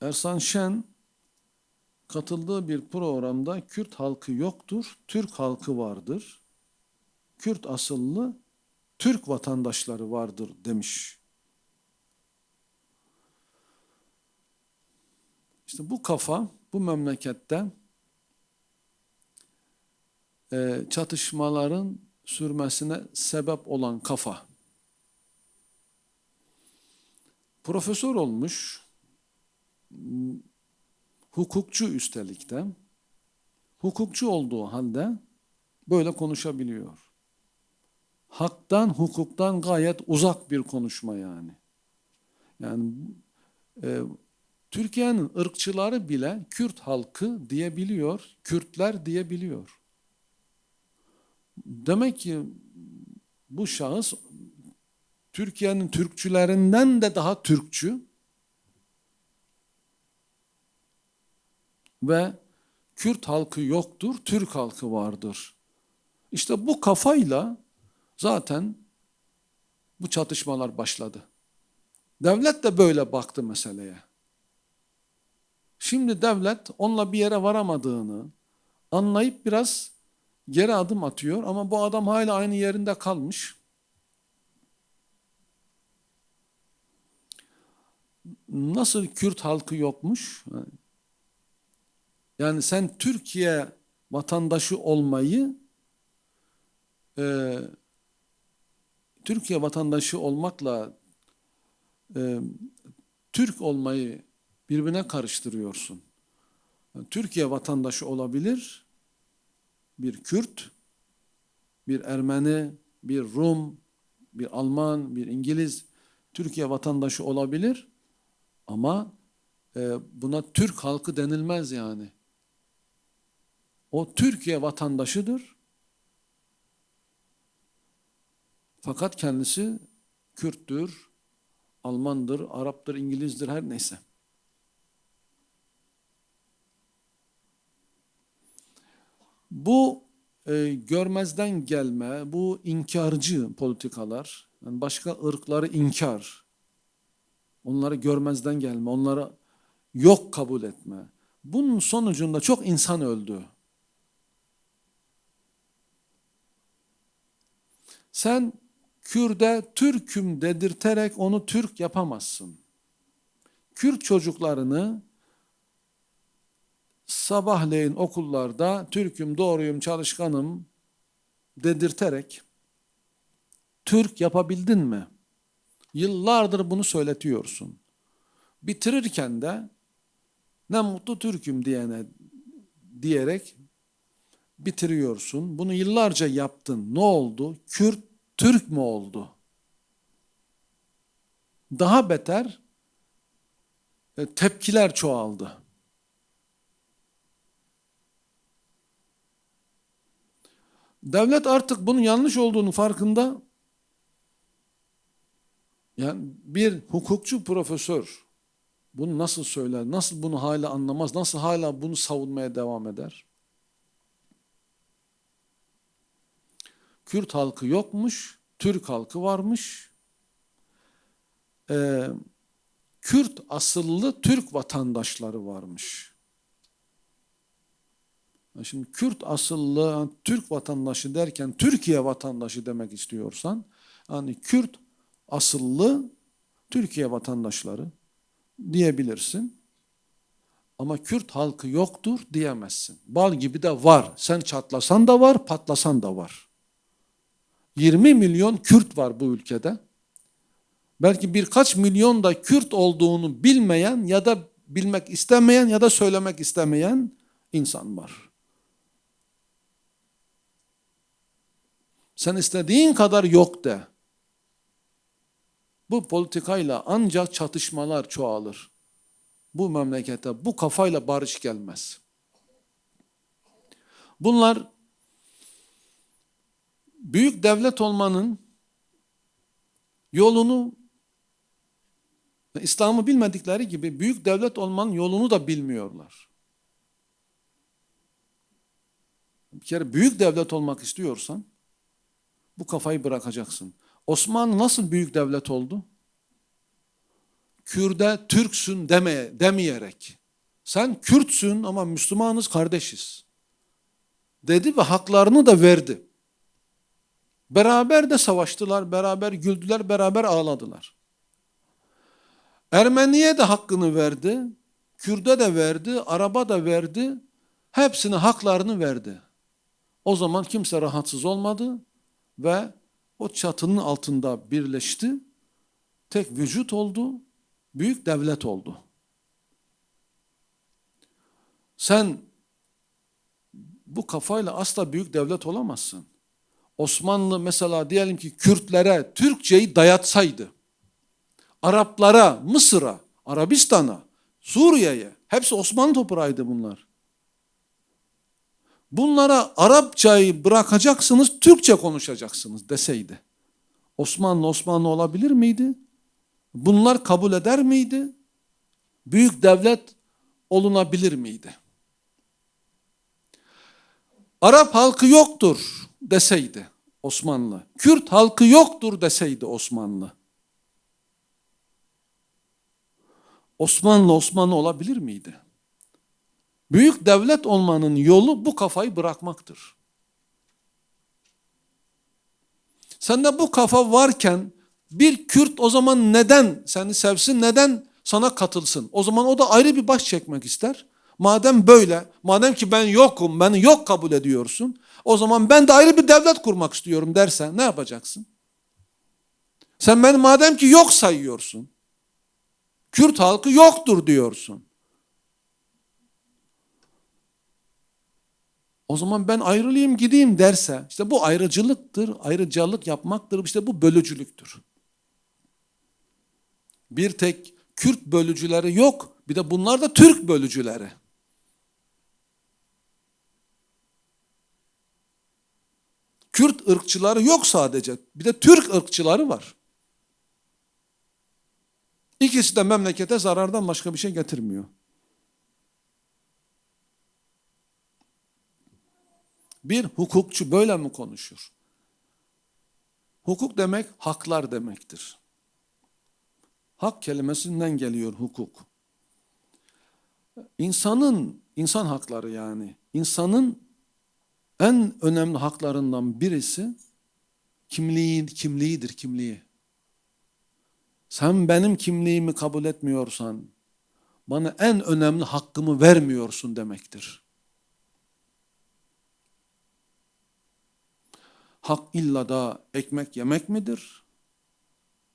Ersan Şen katıldığı bir programda Kürt halkı yoktur, Türk halkı vardır. Kürt asıllı Türk vatandaşları vardır demiş. İşte bu kafa bu memlekette e, çatışmaların sürmesine sebep olan kafa. Profesör olmuş, hukukçu üstelik de, hukukçu olduğu halde böyle konuşabiliyor. Haktan, hukuktan gayet uzak bir konuşma yani. Yani e, Türkiye'nin ırkçıları bile Kürt halkı diyebiliyor, Kürtler diyebiliyor. Demek ki bu şahıs Türkiye'nin Türkçülerinden de daha Türkçü ve Kürt halkı yoktur, Türk halkı vardır. İşte bu kafayla zaten bu çatışmalar başladı. Devlet de böyle baktı meseleye. Şimdi devlet onunla bir yere varamadığını anlayıp biraz geri adım atıyor ama bu adam hala aynı yerinde kalmış. Nasıl Kürt halkı yokmuş? Yani sen Türkiye vatandaşı olmayı e, Türkiye vatandaşı olmakla e, Türk olmayı birbirine karıştırıyorsun. Yani Türkiye vatandaşı olabilir, bir Kürt, bir Ermeni, bir Rum, bir Alman, bir İngiliz Türkiye vatandaşı olabilir ama e, buna Türk halkı denilmez yani. O Türkiye vatandaşıdır. Fakat kendisi Kürttür, Almandır, Arap'tır, İngilizdir her neyse. Bu e, görmezden gelme, bu inkarcı politikalar, yani başka ırkları inkar, onları görmezden gelme, onları yok kabul etme. Bunun sonucunda çok insan öldü. Sen Kürde Türküm dedirterek onu Türk yapamazsın. Kürt çocuklarını sabahleyin okullarda Türk'üm, doğruyum, çalışkanım dedirterek Türk yapabildin mi? Yıllardır bunu söyletiyorsun. Bitirirken de ne mutlu Türk'üm diyene diyerek bitiriyorsun. Bunu yıllarca yaptın. Ne oldu? Kürt Türk mü oldu? Daha beter e, tepkiler çoğaldı. Devlet artık bunun yanlış olduğunu farkında. Yani bir hukukçu profesör bunu nasıl söyler, nasıl bunu hala anlamaz, nasıl hala bunu savunmaya devam eder? Kürt halkı yokmuş, Türk halkı varmış. Ee, Kürt asıllı Türk vatandaşları varmış. Şimdi Kürt asıllı Türk vatandaşı derken Türkiye vatandaşı demek istiyorsan hani Kürt asıllı Türkiye vatandaşları diyebilirsin. Ama Kürt halkı yoktur diyemezsin. Bal gibi de var. Sen çatlasan da var, patlasan da var. 20 milyon Kürt var bu ülkede. Belki birkaç milyon da Kürt olduğunu bilmeyen ya da bilmek istemeyen ya da söylemek istemeyen insan var. Sen istediğin kadar yok de. Bu politikayla ancak çatışmalar çoğalır. Bu memlekete bu kafayla barış gelmez. Bunlar büyük devlet olmanın yolunu İslam'ı bilmedikleri gibi büyük devlet olmanın yolunu da bilmiyorlar. Bir kere büyük devlet olmak istiyorsan bu kafayı bırakacaksın. Osmanlı nasıl büyük devlet oldu? Kürde Türksün demeye, demeyerek sen Kürtsün ama Müslümanız kardeşiz dedi ve haklarını da verdi. Beraber de savaştılar, beraber güldüler, beraber ağladılar. Ermeniye de hakkını verdi, Kürde de verdi, Araba da verdi, hepsine haklarını verdi. O zaman kimse rahatsız olmadı ve o çatının altında birleşti, tek vücut oldu, büyük devlet oldu. Sen bu kafayla asla büyük devlet olamazsın. Osmanlı mesela diyelim ki Kürtlere Türkçeyi dayatsaydı, Araplara, Mısır'a, Arabistan'a, Suriye'ye, hepsi Osmanlı toprağıydı bunlar. Bunlara Arapçayı bırakacaksınız, Türkçe konuşacaksınız deseydi. Osmanlı Osmanlı olabilir miydi? Bunlar kabul eder miydi? Büyük devlet olunabilir miydi? Arap halkı yoktur deseydi Osmanlı. Kürt halkı yoktur deseydi Osmanlı. Osmanlı Osmanlı olabilir miydi? Büyük devlet olmanın yolu bu kafayı bırakmaktır. Sende bu kafa varken bir Kürt o zaman neden seni sevsin, neden sana katılsın? O zaman o da ayrı bir baş çekmek ister. Madem böyle, madem ki ben yokum, beni yok kabul ediyorsun, o zaman ben de ayrı bir devlet kurmak istiyorum dersen ne yapacaksın? Sen beni madem ki yok sayıyorsun, Kürt halkı yoktur diyorsun. O zaman ben ayrılayım gideyim derse, işte bu ayrıcılıktır, ayrıcalık yapmaktır, işte bu bölücülüktür. Bir tek Kürt bölücüleri yok, bir de bunlar da Türk bölücüleri. Kürt ırkçıları yok sadece, bir de Türk ırkçıları var. İkisi de memlekete zarardan başka bir şey getirmiyor. Bir hukukçu böyle mi konuşur? Hukuk demek haklar demektir. Hak kelimesinden geliyor hukuk. İnsanın, insan hakları yani, insanın en önemli haklarından birisi kimliği, kimliğidir, kimliği. Sen benim kimliğimi kabul etmiyorsan, bana en önemli hakkımı vermiyorsun demektir. Hak illa da ekmek yemek midir?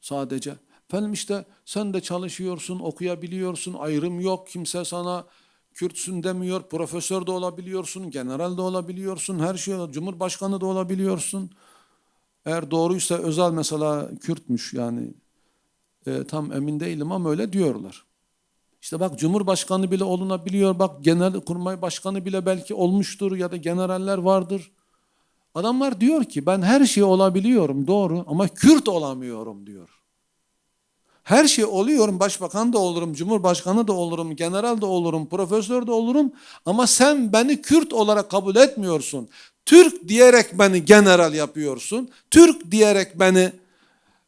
Sadece. Efendim işte sen de çalışıyorsun, okuyabiliyorsun, ayrım yok, kimse sana Kürtsün demiyor, profesör de olabiliyorsun, general de olabiliyorsun, her şey, cumhurbaşkanı da olabiliyorsun. Eğer doğruysa özel mesela Kürtmüş yani e, tam emin değilim ama öyle diyorlar. İşte bak Cumhurbaşkanı bile olunabiliyor, bak genel kurmay başkanı bile belki olmuştur ya da generaller vardır. Adamlar diyor ki ben her şey olabiliyorum doğru ama Kürt olamıyorum diyor. Her şey oluyorum, başbakan da olurum, cumhurbaşkanı da olurum, general de olurum, profesör de olurum ama sen beni Kürt olarak kabul etmiyorsun. Türk diyerek beni general yapıyorsun, Türk diyerek beni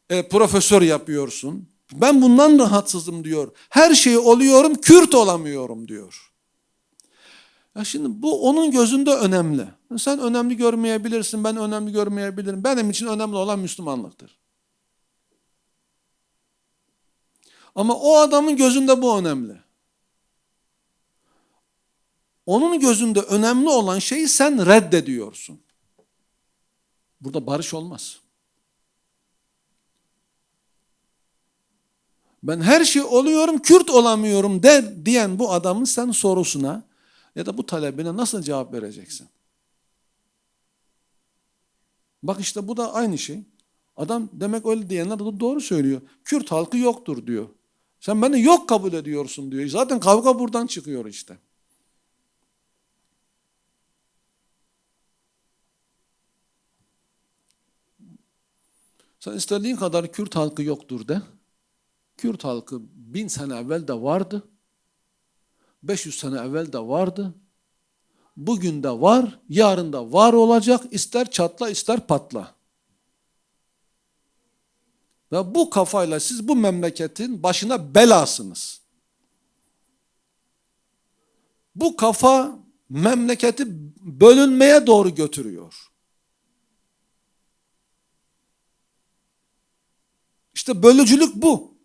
e, profesör yapıyorsun. Ben bundan rahatsızım diyor. Her şeyi oluyorum, Kürt olamıyorum diyor. Ya şimdi bu onun gözünde önemli. Sen önemli görmeyebilirsin, ben önemli görmeyebilirim. Benim için önemli olan Müslümanlıktır. Ama o adamın gözünde bu önemli. Onun gözünde önemli olan şeyi sen reddediyorsun. Burada barış olmaz. Ben her şey oluyorum, Kürt olamıyorum der diyen bu adamın sen sorusuna ya da bu talebine nasıl cevap vereceksin? Bak işte bu da aynı şey. Adam demek öyle diyenler de doğru söylüyor. Kürt halkı yoktur diyor. Sen beni yok kabul ediyorsun diyor. Zaten kavga buradan çıkıyor işte. Sen istediğin kadar Kürt halkı yoktur de. Kürt halkı bin sene evvel de vardı. 500 sene evvel de vardı. Bugün de var, yarın da var olacak. İster çatla ister patla. Ve bu kafayla siz bu memleketin başına belasınız. Bu kafa memleketi bölünmeye doğru götürüyor. İşte bölücülük bu.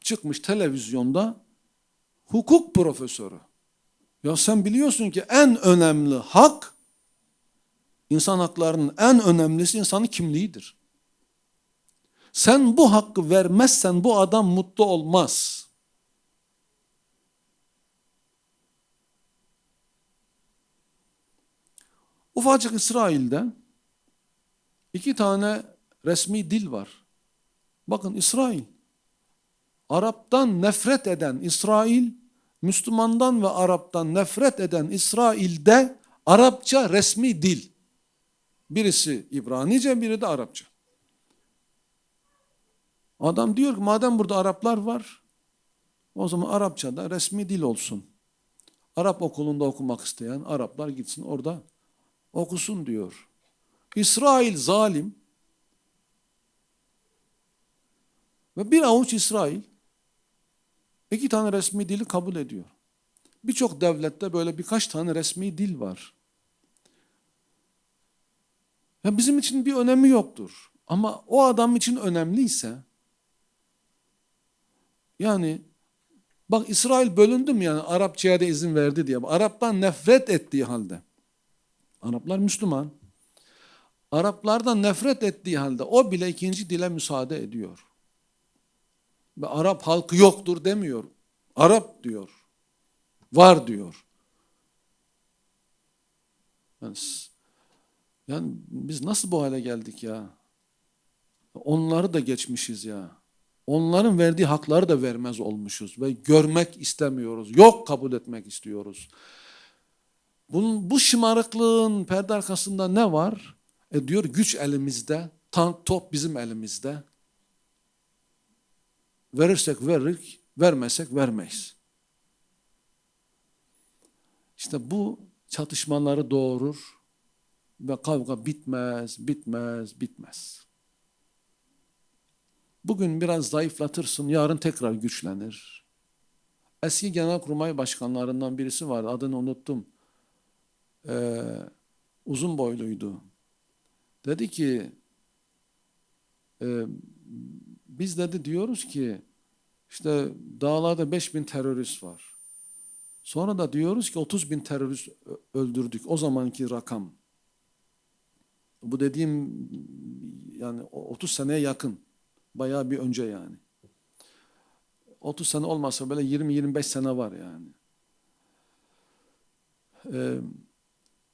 Çıkmış televizyonda hukuk profesörü. Ya sen biliyorsun ki en önemli hak insan haklarının en önemlisi insanın kimliğidir. Sen bu hakkı vermezsen bu adam mutlu olmaz. Ufacık İsrail'de iki tane resmi dil var. Bakın İsrail. Arap'tan nefret eden İsrail, Müslümandan ve Arap'tan nefret eden İsrail'de Arapça resmi dil. Birisi İbranice, biri de Arapça. Adam diyor ki madem burada Araplar var, o zaman Arapça da resmi dil olsun. Arap okulunda okumak isteyen Araplar gitsin orada okusun diyor. İsrail zalim ve bir avuç İsrail iki tane resmi dili kabul ediyor. Birçok devlette böyle birkaç tane resmi dil var. Ya bizim için bir önemi yoktur. Ama o adam için önemliyse yani bak İsrail bölündü mü yani Arapçaya da izin verdi diye. Arap'tan nefret ettiği halde. Araplar Müslüman. Araplardan nefret ettiği halde o bile ikinci dile müsaade ediyor. Ve Arap halkı yoktur demiyor. Arap diyor. Var diyor. Yani, yani biz nasıl bu hale geldik ya? Onları da geçmişiz ya. Onların verdiği hakları da vermez olmuşuz ve görmek istemiyoruz. Yok kabul etmek istiyoruz. Bunun, bu şımarıklığın perde arkasında ne var? E diyor güç elimizde, tank top bizim elimizde. Verirsek veririk, vermezsek vermeyiz. İşte bu çatışmaları doğurur ve kavga bitmez, bitmez, bitmez. Bugün biraz zayıflatırsın, yarın tekrar güçlenir. Eski genelkurmay başkanlarından birisi vardı, adını unuttum. Ee, uzun boyluydu. Dedi ki, e, biz dedi diyoruz ki, işte dağlarda 5 bin terörist var. Sonra da diyoruz ki 30 bin terörist öldürdük. O zamanki rakam. Bu dediğim yani 30 seneye yakın. Bayağı bir önce yani. 30 sene olmasa böyle 20-25 sene var yani. Ee,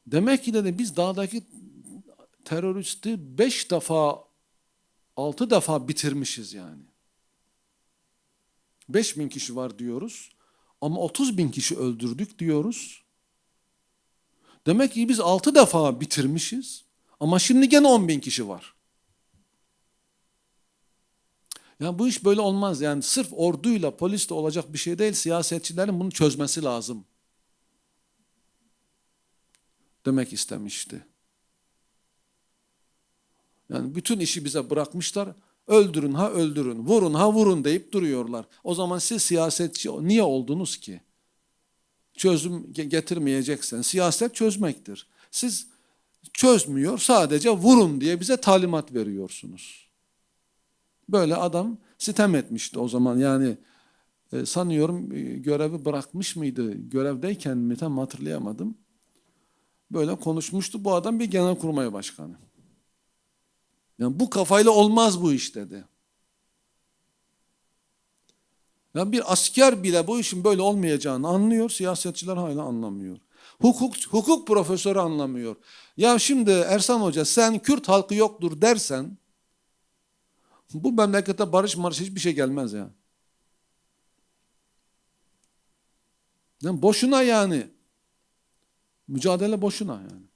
demek ki dedi biz dağdaki teröristi 5 defa 6 defa bitirmişiz yani. 5 bin kişi var diyoruz ama 30 bin kişi öldürdük diyoruz. Demek ki biz 6 defa bitirmişiz ama şimdi gene 10 bin kişi var. Ya bu iş böyle olmaz. Yani sırf orduyla, polisle olacak bir şey değil. Siyasetçilerin bunu çözmesi lazım. Demek istemişti. Yani bütün işi bize bırakmışlar. Öldürün ha öldürün, vurun ha vurun deyip duruyorlar. O zaman siz siyasetçi niye oldunuz ki? Çözüm getirmeyeceksen siyaset çözmektir. Siz çözmüyor sadece vurun diye bize talimat veriyorsunuz. Böyle adam sitem etmişti o zaman yani e, sanıyorum e, görevi bırakmış mıydı görevdeyken mi tam hatırlayamadım. Böyle konuşmuştu bu adam bir genelkurmay başkanı. Yani bu kafayla olmaz bu iş dedi. Yani bir asker bile bu işin böyle olmayacağını anlıyor, siyasetçiler hala anlamıyor. Hukuk, hukuk profesörü anlamıyor. Ya şimdi Ersan Hoca sen Kürt halkı yoktur dersen bu memlekete barış marış hiçbir şey gelmez ya. Yani boşuna yani. Mücadele boşuna yani.